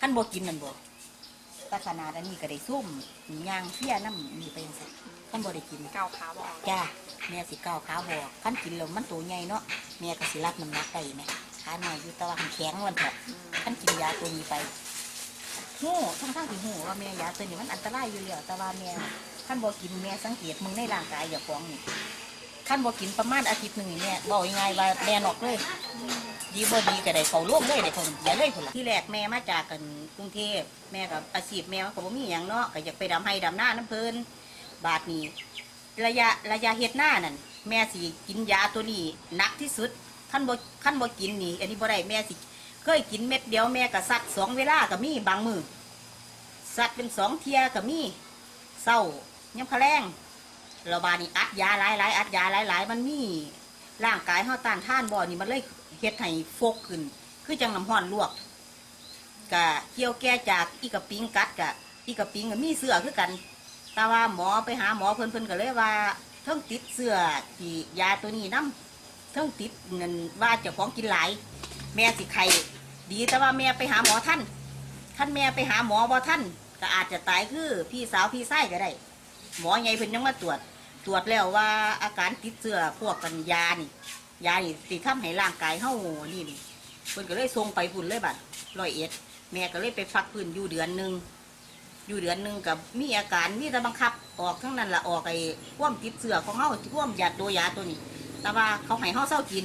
ขั้นบ่กินนั่นบ่ลักษณะอันนี้ก็ได้ซุ่มย่างเพี้ยน้ำนี่ไปจังซี่ขั้นบ่ได้กินเกาขาบอกจ้าแม่สิก้าวขาบอกขั้นกินแล้วมันตัวใหญ่เนาะแม่ก็สิรับน้ำหนักได้แม่ขาหน่อยอยู่แต่ว่าหันแข็งวันเถอะขั้นกินยาตัวนี้ไปหูทั้งทั้งๆที่หูว่าแม่ยาตัวนี้มันอันตรายอยู่แล้วแต่ว่าแม่ขั้นบ่กินแม่สังเกตมึงในร่างกายอย่าของนี่ขั้นบ่กินประมาณอาทิตย์หนึ่งนี่แม่บอกยังไงว่าแม่นอกเลย ดีบ่ดีก็ได้เขาร่วมเลยได้เขาอย่าเลยคนละที่แรกแม่มาจากกันกรุงเทพแม่กับอาชีพแม่มันก็บ่มีหยังเนาะก็อยากไปดำให้ดำหน้าน้ำเพลินบาทนี้ระยะระยะเฮ็ดหน้านั่นแม่สิกินยาตัวนี้หนักที่สุดขั้นบ่ขั้นบ่กินนี่ อันนี้บ่ได้แม่สิเคยกินเม็ดเดียวแม่ก็ซัดสองเวลาก็มีบางมือซัดเป็นสองเทียก็มีเศร้ายังพะแรงระบาดนี่อัดยาหลายหลายๆอัดยาหลายหลายๆมันมีร่างกายเฮาต้านทานบ่นี่มันเลย เฮ็ดให้ฟกขึ้น คือจังน้ำห้อนลวกกะเกี่ยวแก่จากอีกะปิงกัดกะอีกะปิงก็มีเสื้อคือกัน แต่ว่าหมอไปหาหมอเพิ่นเพิ่นก็เลยว่าเทิงติดเสื้อที่ยาตัวนี้น้ำเทิงติดเงินว่าเจ้าของกินหลาย แม่สิไข่ดีแต่ว่าแม่ไปหาหมอท่านท่านแม่ไปหาหมอบ่ท่านก็อาจจะตายคือพี่สาวพี่ไส้ก็ได้ หมอใหญ่เพิ่นยังมาตรวจ ตรวจแล้วว่าอาการติดเสื้อพวกกันยานี่ ยานี่สิทำให้ร่างกายเฮานี่นี่เพิ่นก็เลยส่งไปพุ่นเลยบัดร้อยเอ็ด แม่ก็เลยไปฟักพื้นอยู่เดือนหนึ่งอยู่เดือนหนึ่งกับมีอาการมีแต่บังคับออกทั้งนั้นละออกไอ้พ่วมติดเสือของเฮาพ่วมยาตัวยาตัวนี้ แต่ว่าเขาให้เฮาเศร้ากิน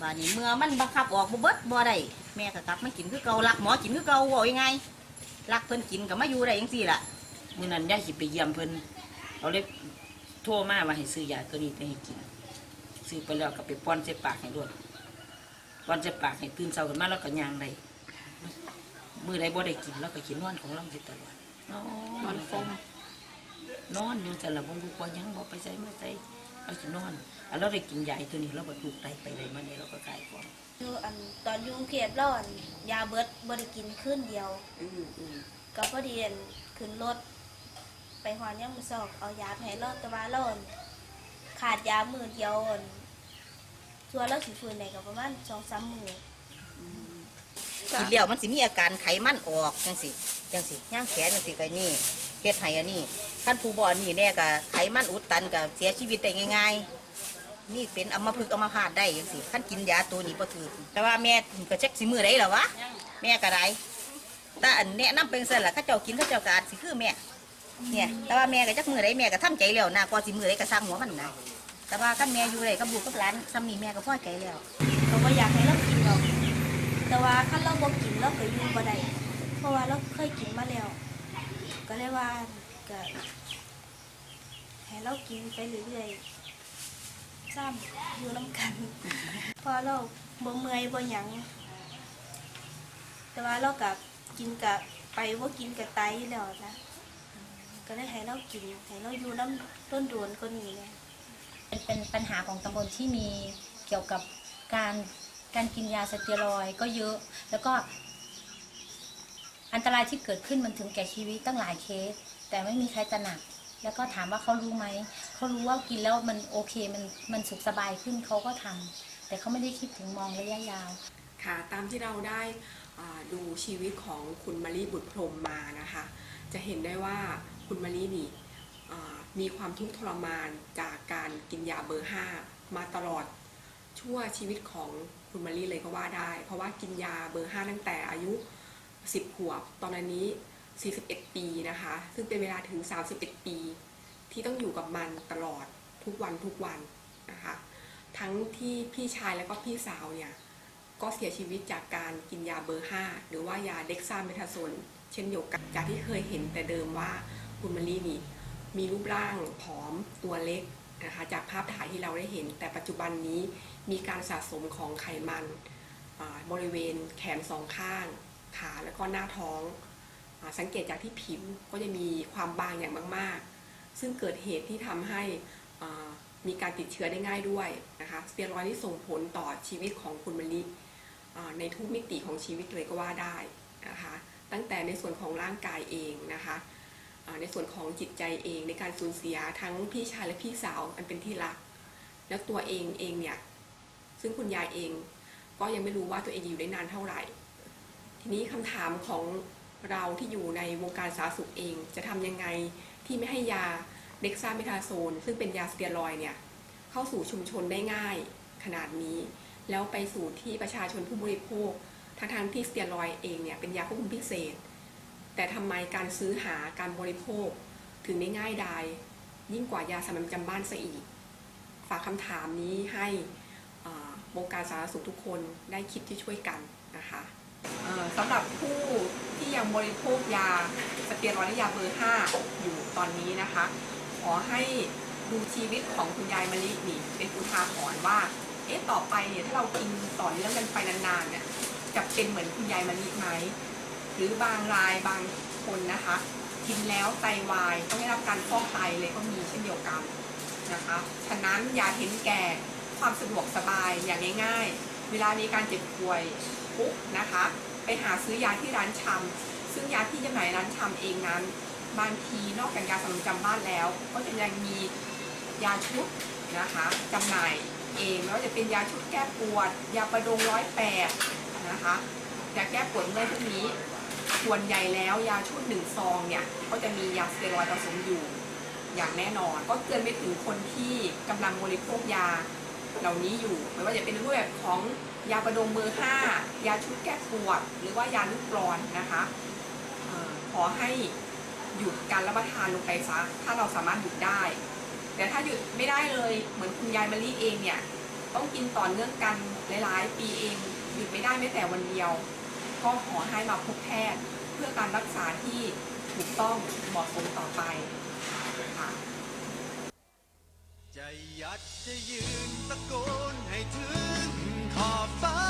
บานี้เมื่อมันบังคับออกบ่เบิดบ่ได้แม่ก็กลับมากินคือเก่ารักหมอกินคือเก่าว่ายังไงรักเพิ่นกินก็มาอยู่ได้จังซี่ล่ะมื่อนั้นย่าสิไปเยี่ยมเพิ่นเขาเลยโทรมาว่าให้ซื้อยาตัวนี้ไปให้กิน ซื้อไปแล้วก็ไปป้อนใส่ปากให้ด้วยป้อนใส่ปากให้ตื่นเช้าขึ้นมาแล้วก็ย่างได้มือใดบ่ได้กินแล้วก็กินนอนของเราอยู่ตลอดนอนฟมนอนอยู่แต่ละบ่รู้ว่าหยังบ่ไปใส่มาใส่เราสินอนอันเราได้กินยาไอ้ตัวนี้เราก็ถูกไตไปเลยมาเนี่ยเราก็กลายความอยู่อันตอนอยุ่กรุงเพียบร้อนยาเบิดบ่ได้กินขึ้นเดียวอืมอืมก็พอดีอันขึ้นรถไปหอนยังมือสอบเอายาไปให้เราแต่ว่าเราอั่นขาดยามือเดียวอั่น ส่วนเราสิฟื้นในก็ประมาณสองสามมือกินแล้วมันสิมีอาการไขมันออกจังสิจังสิย่างแขนจังสิก็นี่เฮ็ดให้อันนี้ท่านผู้บ่นี่แน่ก็ไขมันอุดตันก็เสียชีวิตได้ง่ายๆนี่เป็นอัมพฤกษ์อัมพาตได้จังสิท่านกินยาตัวนี้บ่ถือแต่ว่าแม่ก็เช็คสิมือได้หรอวะแม่ก็ได้แต่อันแนะนำเป็นซั่นล่ะเขาเจ้ากินเขาเจ้าก็อาจสิคือแม่เนี่ยแต่ว่าแม่ก็จักมือได้แม่ก็ทำใจแล้วนะกว่าสิมือได้ก็สร้างหัวมันนะ แต่ว่าคันแม่อยู่ได้กับลูกกับหลานซ้ำนี้แม่ก็พ่อใจแล้วก็อยากให้เรากินหรอกแต่ว่าคันเราบ่กินเราก็อยู่บ่ได้เพราะว่าเราเคยกินมาแล้ว ก็เลยว่าก็ให้เรากินไปเรื่อยๆซ้ำอยู่น้ำกันพอเราบ่เมื่อยบ่หยังแต่ว่าเรากับกินกับไปว่ากินกับไตแล้วนะก็เลยให้เรากินให้เราอยู่น้ำต้นโดวนก็นี้ไง เป็นเป็นปัญหาของตำบลที่มีเกี่ยวกับการการกินยาสเตียรอยก็เยอะ แล้วก็อันตรายที่เกิดขึ้นมันถึงแก่ชีวิตตั้งหลายเคส แต่ไม่มีใครตระหนัก แล้วก็ถามว่าเขารู้ไหม เขารู้ว่ากินแล้วมันโอเคมันมันสุขสบายขึ้นเขาก็ทำแต่เขาไม่ได้คิดถึงมองระยะยาว ค่ะ ตามที่เราได้ดูชีวิตของคุณมารีบุตรพรมมานะคะ จะเห็นได้ว่าคุณมารีนี่ มีความทุกข์ทรมานจากการกินยาเบอร์ 5 มาตลอดชั่วชีวิตของคุณมารีเลยก็ว่าได้ เพราะว่ากินยาเบอร์ 5 ตั้งแต่อายุ 10 ขวบ ตอนนี้ 41 ปีนะคะ ซึ่งเป็นเวลาถึง 31 ปี ที่ต้องอยู่กับมันตลอดทุกวันทุกวันนะคะ ทั้งที่พี่ชายแล้วก็พี่สาวเนี่ยก็เสียชีวิตจากการกินยาเบอร์ 5 หรือว่ายาเด็กซาเมทาโซนเช่นเดียวกันจากที่เคยเห็นแต่เดิมว่าคุณมารีนี่ มีรูปร่างผอมตัวเล็กนะคะจากภาพถ่ายที่เราได้เห็น แต่ปัจจุบันนี้มีการสะสมของไขมันบริเวณแขนสองข้าง ขาแล้วก็หน้าท้องอสังเกตจากที่ผิวก็จะมีความบางอย่างมาก ๆ ซึ่งเกิดเหตุที่ทำให้มีการติดเชื้อได้ง่ายด้วยนะคะสเตียรอยด์ที่ส่งผลต่อชีวิตของคุณมะลิในทุกมิติของชีวิตเลยก็ว่าได้นะคะตั้งแต่ในส่วนของร่างกายเองนะคะ ในส่วนของจิตใจเองในการสูญเสียทั้งพี่ชายและพี่สาวอันเป็นที่รัก แล้วตัวเองเองเนี่ยซึ่งคุณยายเองก็ยังไม่รู้ว่าตัวเองอยู่ได้นานเท่าไหร่ ทีนี้คำถามของเราที่อยู่ในวงการสาธารณสุขเอง จะทำยังไงที่ไม่ให้ยาเด็กซาเมทาโซน ซึ่งเป็นยาสเตียรอยเนี่ยเข้าสู่ชุมชนได้ง่ายขนาดนี้ แล้วไปสู่ที่ประชาชนผู้บริโภคทั้งทางที่สเตียรอยเองเนี่ยเป็นยาควบคุมพิเศษ แต่ทำไมการซื้อหาการบริโภคถึงได้ง่ายดายยิ่งกว่ายาสามัญประจำบ้านซะอีก ฝากคำถามนี้ให้วงการสาธารณสุขทุกคนได้คิดที่ช่วยกันนะคะสำหรับผู้ที่ยังบริโภคยาสเตียรอยด์และยาเบอร์ 5 อยู่ตอนนี้นะคะ ขอให้ดูชีวิตของคุณยายมะลินี่เป็นอุทาหรณ์ว่า เอ๊ะต่อไปเนี่ยถ้าเรากินต่อเนื่องกันไปนานๆเนี่ยจะเป็นเหมือนคุณยายมะลิไหม หรือบางรายบางคนนะคะกินแล้วไตวายต้องได้รับการฟอกไตเลยก็มีเช่นเดียวกันนะคะฉะนั้นอย่าเห็นแก่ความสะดวกสบายอย่างง่าย ๆ เวลามีการเจ็บป่วยปุ๊บนะคะ ไปหาซื้อยาที่ร้านชำซึ่งยาที่จำหน่ายร้านชำเองนั้น บางทีนอกจากยาสามัญประจำบ้านแล้ว ก็จะยังมียาชุดนะคะจำหน่ายเองไม่ว่าจะเป็นยาชุดแก้ปวด ยาประดงร้อยแปดนะคะยาแก้ปวดเมื่อยพวกนี้ ส่วนใหญ่แล้วยาชุดหนึ่งซองเนี่ยก็จะมียาสเตียรอยด์ผสมอยู่อย่างแน่นอน ก็เตือนไปถึงคนที่กำลังบริโภคยาเหล่านี้อยู่ไม่ว่าจะเป็นรูปแบบของยาประดมเบอร์ห้ายาชุดแก้ปวด หรือว่ายาลูกกรอนนะคะออขอให้หยุดการรับประทานลงไปซะถ้าเราสามารถหยุดได้ แต่ถ้าหยุดไม่ได้เลยเหมือนคุณยายมะลิเองเนี่ยต้องกินต่อเนื่องกันหลายๆ ปีเองหยุดไม่ได้แม้แต่วันเดียว ก็ขอให้มาพบแพทย์เพื่อการรักษาที่ถูกต้องเหมาะสมต่อไปค่ะจะยัดจะยืนตะโกนให้ถึงขอบฟ้า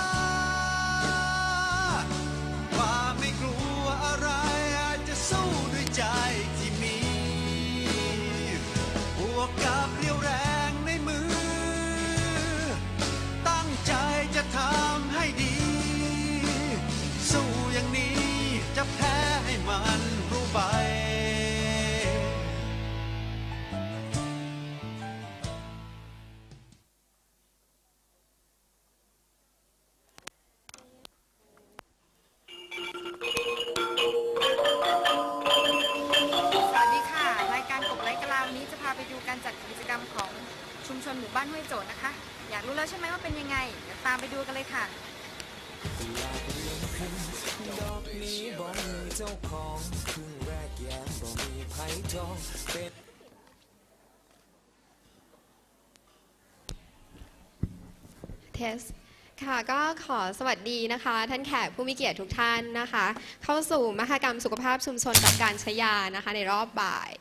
เจ้าของครึ่งแรกแย้มบ่มีไผจองเป็ดเทสค่ะก็ขอสวัสดีนะคะ ท่านแขกผู้มีเกียรติทุกท่านนะคะ เข้าสู่มหกรรมสุขภาพชุมชนกับการใช้ยานะคะ ในรอบบ่าย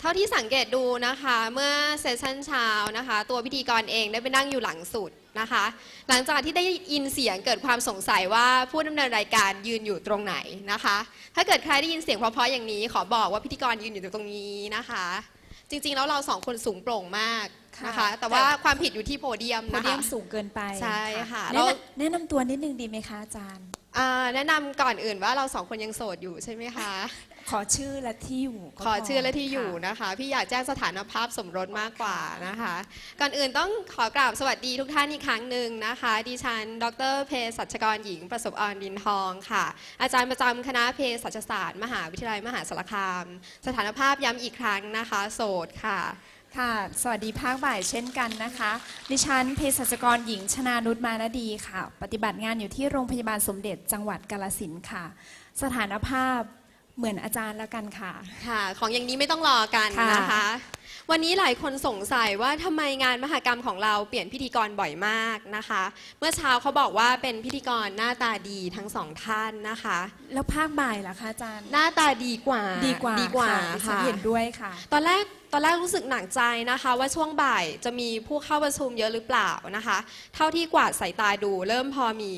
เท่าที่สังเกตดูนะคะ เมื่อเซสชั่นเช้านะคะ ตัวพิธีกรเองได้ไปนั่งอยู่หลังสุดนะคะ หลังจากที่ได้ยินเสียงเกิดความสงสัยว่าผู้ดำเนินรายการยืนอยู่ตรงไหนนะคะ ถ้าเกิดใครได้ยินเสียงเพราะๆอย่างนี้ ขอบอกว่าพิธีกรยืนอยู่ตรงนี้นะคะ จริงๆแล้วเราสองคนสูงโปร่งมากนะคะ ค่ะแต่ว่าความผิดอยู่ที่โพเดียมโพนะคะเดียมสูงเกินไปใช่ค่ะแนะแล้ว นำแนะนำตัวนิดนึงดีไหมคะอาจารย์ อ่าแนะนำก่อนอื่นว่าเราสองคนยังโสดอยู่ใช่ไหมคะ ขอชื่อและที่อยู่ก็ขอชื่อและที่ค่อยู่นะคะ พี่อยากแจ้งสถานภาพสมรสมากกว่านะคะ ก่อนอื่นต้องขอกราบสวัสดีทุกท่านอีกครั้งหนึ่งนะคะ ดิฉัน ดรเภสัชกรหญิงประสบออนดินทองค่ะ อาจารย์ประจำคณะเภสัชศาสตร์ มหาวิทยาลัยมหาสารคาม สถานภาพย้ำอีกครั้งนะคะ โสดค่ะ ค่ะ สวัสดีภาคบ่ายเช่นกันนะคะ ดิฉันเภสัชกรหญิงชนานุชมานดีค่ะ ปฏิบัติงานอยู่ที่โรงพยาบาลสมเด็จจังหวัดกาลสินค่ะ สถานภาพ เหมือนอาจารย์แล้วกันค่ะ ค่ะ ของอย่างนี้ไม่ต้องรอกันค่ะ นะคะ วันนี้หลายคนสงสัยว่าทำไมงานมหกรรมของเราเปลี่ยนพิธีกรบ่อยมากนะคะ เมื่อเช้าเขาบอกว่าเป็นพิธีกรหน้าตาดีทั้งสองท่านนะคะ แล้วภาคบ่ายล่ะคะอาจารย์หน้าตาดีกว่าดีกว่าดีกว่าค่ะดิฉันค่ะ เห็นด้วยค่ะ ตอนแรกตอนแรกรู้สึกหนักใจนะคะ ว่าช่วงบ่ายจะมีผู้เข้าประชุมเยอะหรือเปล่านะคะ เท่าที่กวาดสายตาดูเริ่มพอมี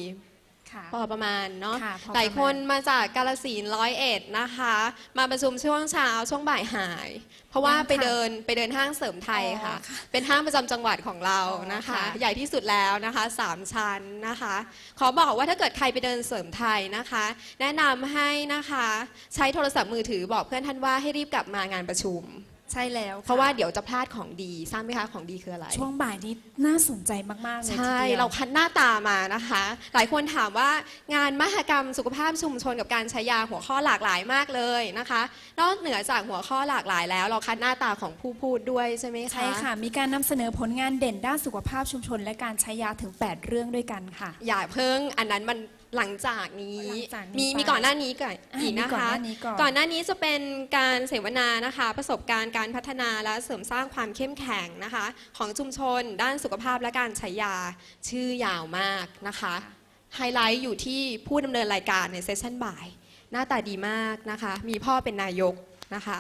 ค่ะ พอประมาณเนาะค่ะพอประมาณ หลายคนมาจากกาลสินร้อยเอ็ดนะคะ มาประชุมช่วงเช้าช่วงบ่ายหาย เพราะว่ายังค่ะไปเดินไปเดินห้างเสริมไทยค่ะ อ๋อค่ะเป็นห้างประจำจังหวัดของเรานะคะ อ๋อค่ะ ใหญ่ที่สุดแล้วนะคะสามชั้นนะคะ ขอบอกว่าถ้าเกิดใครไปเดินเสริมไทยนะคะ แนะนำให้นะคะ ใช้โทรศัพท์มือถือบอกเพื่อนท่านว่าให้รีบกลับมางานประชุม ใช่แล้ว เพราะว่าเดี๋ยวจะพลาดของดีทราบไหมคะของดีคืออะไร ช่วงบ่ายนี้น่าสนใจมาก ๆ เลยทีใช่ดียวเราคัดหน้าตามานะคะ หลายคนถามว่างานมหกรรมสุขภาพชุมชนกับการใช้ยาหัวข้อหลากหลายมากเลยนะคะ นอกเหนือจากหัวข้อหลากหลายแล้ว เราคัดหน้าตาของผู้พูดด้วยใช่ไหมคะใช่ค่ะ มีการนำเสนอผลงานเด่นด้านสุขภาพชุมชน และการใช้ยาถึง 8 เรื่องด้วยกันค่ะ อย่าเพิ่งอันนั้นมัน หลังจากนี้หลังจากนี้มีไปมีก่อนหน้านี้ก่อนอะอีกมีนะก่อนคะ หน้านี้ก่อน ก่อนหน้านี้จะเป็นการเสวนานะคะ ประสบการณ์การพัฒนาและเสริมสร้างความเข้มแข็งนะคะ ของชุมชน ด้านสุขภาพและการใช้ยาชื่อยาวมากนะคะไฮไลท์อยู่ที่ผู้ดำเนินรายการในเซสชั่นบ่าย หน้าตาดีมากนะคะ มีพ่อเป็นนายกนะคะ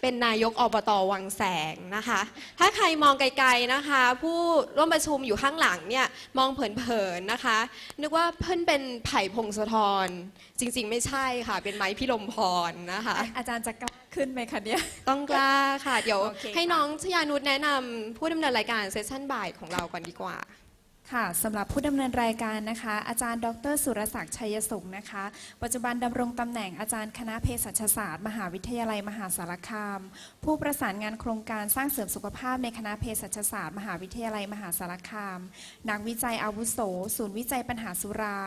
เป็นนายกอบตวังแสงนะคะ ถ้าใครมองไกลๆนะคะ ผู้ร่วมประชุมอยู่ข้างหลังเนี่ยมองเผินๆนะคะ นึกว่าเพิ่นเป็นไผ่พงศธรจริงๆ ไม่ใช่ค่ะ เป็นไม้พิรมพรนะคะอะอาจารย์จะกล้าขึ้นไหมคะเนี่ย ต้องกล้าค่ะ เดี๋ยวโอเคค่ะให้น้องชยานุชแนะนำผู้ดำเนินรายการเซสชั่นบ่ายของเราก่อนดีกว่า ค่ะสำหรับผู้ดำเนินรายการนะคะ อาจารย์ ดร สุรศักดิ์ชัยสงฆ์นะคะ ปัจจุบันดำรงตำแหน่งอาจารย์คณะเภสัชศาสตร์ มหาวิทยาลัยมหาสารคาม ผู้ประสานงานโครงการสร้างเสริมสุขภาพในคณะเภสัชศาสตร์ มหาวิทยาลัยมหาสารคาม นักวิจัยอาวุโส ศูนย์วิจัยปัญหาสุรา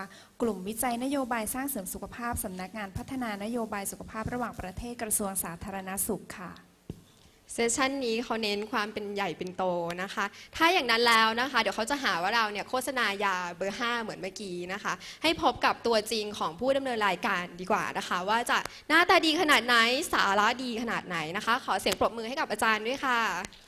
กลุ่มวิจัยนโยบายสร้างเสริมสุขภาพสำนักงานพัฒนานโยบายสุขภาพระหว่างประเทศกระทรวงสาธารณสุขค่ะ เซสชันนี้เขาเน้นความเป็นใหญ่เป็นโตนะคะ ถ้าอย่างนั้นแล้วนะคะ เดี๋ยวเขาจะหาว่าเราเนี่ยโฆษณายาเบอร์ 5 เหมือนเมื่อกี้นะคะ ให้พบกับตัวจริงของผู้ดำเนินรายการดีกว่านะคะ ว่าจะหน้าตาดีขนาดไหนสาระดีขนาดไหนนะคะ ขอเสียงปรบมือให้กับอาจารย์ด้วยค่ะ